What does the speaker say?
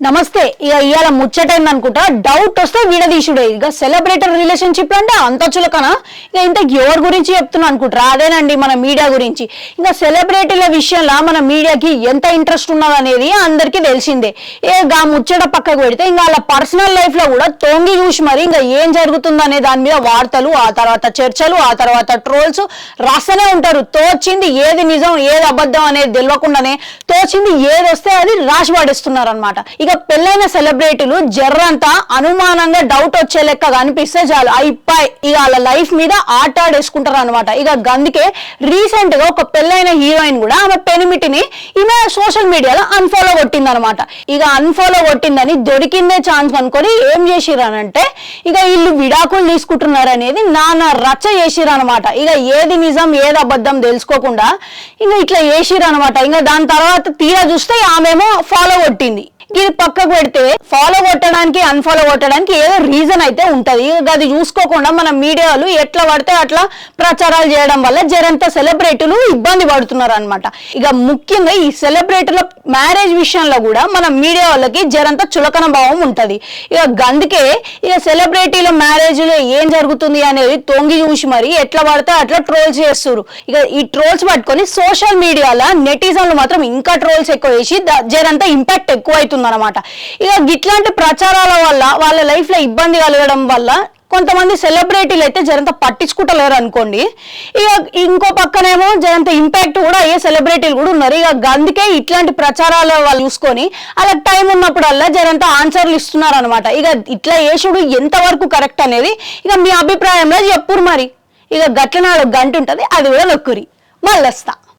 నమస్తే ఇక ఇవాళ ముచ్చటైంది అనుకుంటా డౌట్ వస్తే విడదీసుడే ఇక సెలబ్రేటర్ రిలేషన్షిప్ అంటే అంత చులకన? ఇక ఇంత ఎవరి గురించి చెప్తున్నా అనుకుంటారా? అదేనండి మన మీడియా గురించి. ఇంకా సెలబ్రిటీల విషయంలో మన మీడియాకి ఎంత ఇంట్రెస్ట్ ఉన్నది అనేది అందరికీ తెలిసిందే. ఏ గా ముచ్చట పక్కకు పెడితే ఇంకా వాళ్ళ పర్సనల్ లైఫ్లో కూడా తొంగి చూసి మరి ఇంకా ఏం జరుగుతుంది అనే దాని మీద వార్తలు ఆ తర్వాత చర్చలు ఆ తర్వాత ట్రోల్స్ రాస్తూనే ఉంటారు. తోచింది ఏది నిజం ఏది అబద్ధం అనేది తెలియకుండానే తోచింది ఏది వస్తే అది రాసి పడేస్తున్నారు అనమాట ఇక పెళ్ళైన సెలబ్రిటీలు జర్రంతా అనుమానంగా డౌట్ వచ్చే లెక్క కనిపిస్తే చాలు. అయిపోయి ఇక వాళ్ళ లైఫ్ మీద ఆటాడేసుకుంటారు అనమాట ఇక గందుకే రీసెంట్గా ఒక పెళ్ళైన హీరోయిన్ కూడా ఆమె పెనిమిటిని ఈమె సోషల్ మీడియాలో అన్ఫాలో కొట్టింది అనమాట ఇక అన్ఫాలో కొట్టిందని దొరికిందే ఛాన్స్ అనుకొని ఏం చేసిరనంటే ఇక వీళ్ళు విడాకులు తీసుకుంటున్నారు అనేది నాన్న రచ్చ చేసిరనమాట ఇక ఏది నిజం ఏది అబద్ధం తెలుసుకోకుండా ఇంకా ఇట్లా చేసిరనమాట ఇంకా దాని తర్వాత తీరా చూస్తే ఆమెమో ఫాలో కొట్టింది. ఇది పక్కకు పెడితే ఫాలో కొట్టడానికి అన్ఫాలో కొట్టడానికి ఏదో రీజన్ అయితే ఉంటది. ఇక అది చూసుకోకుండా మన మీడియాలు ఎట్లా పడితే అట్లా ప్రచారాలు చేయడం వల్ల జరంత సెలబ్రిటీలు ఇబ్బంది పడుతున్నారు అనమాట ఇక ముఖ్యంగా ఈ సెలబ్రిటీల మ్యారేజ్ విషయంలో కూడా మన మీడియా వాళ్ళకి జరంత చులకన భావం ఉంటది. ఇక గందుకే ఇక సెలబ్రిటీల మ్యారేజ్లో ఏం జరుగుతుంది అనేది తొంగి చూసి మరి ఎట్లా పడితే అట్లా ట్రోల్స్ చేస్తారు ఇక ఈ ట్రోల్స్ పట్టుకొని సోషల్ మీడియాలో నెటిజన్లు మాత్రం ఇంకా ట్రోల్స్ ఎక్కువ వేసి జరంత జరంతా ఇంపాక్ట్ ఎక్కువ అవుతుంది అనమాట ఇక ఇట్లాంటి ప్రచారాల వల్ల వాళ్ళ లైఫ్లో ఇబ్బంది కలగడం వల్ల కొంతమంది సెలబ్రిటీలు అయితే జరంత పట్టించుకుంటలేరు అనుకోండి ఇక ఇంకో పక్కనేమో జరంత ఇంపాక్ట్ కూడా అయ్యే సెలబ్రిటీలు కూడా ఉన్నారు. ఇక అందుకే ఇట్లాంటి ప్రచారాలు వాళ్ళు చూసుకొని అలా టైం ఉన్నప్పుడల్లా జరంత ఆన్సర్లు ఇస్తున్నారు అనమాట ఇక ఇట్లా వేసుడు ఎంతవరకు కరెక్ట్ అనేది ఇక మీ అభిప్రాయంలో చెప్పురు మరి. ఇక గట్ల నాలుగు గంట ఉంటుంది అది కూడా నొక్కురి. మళ్ళొస్తా.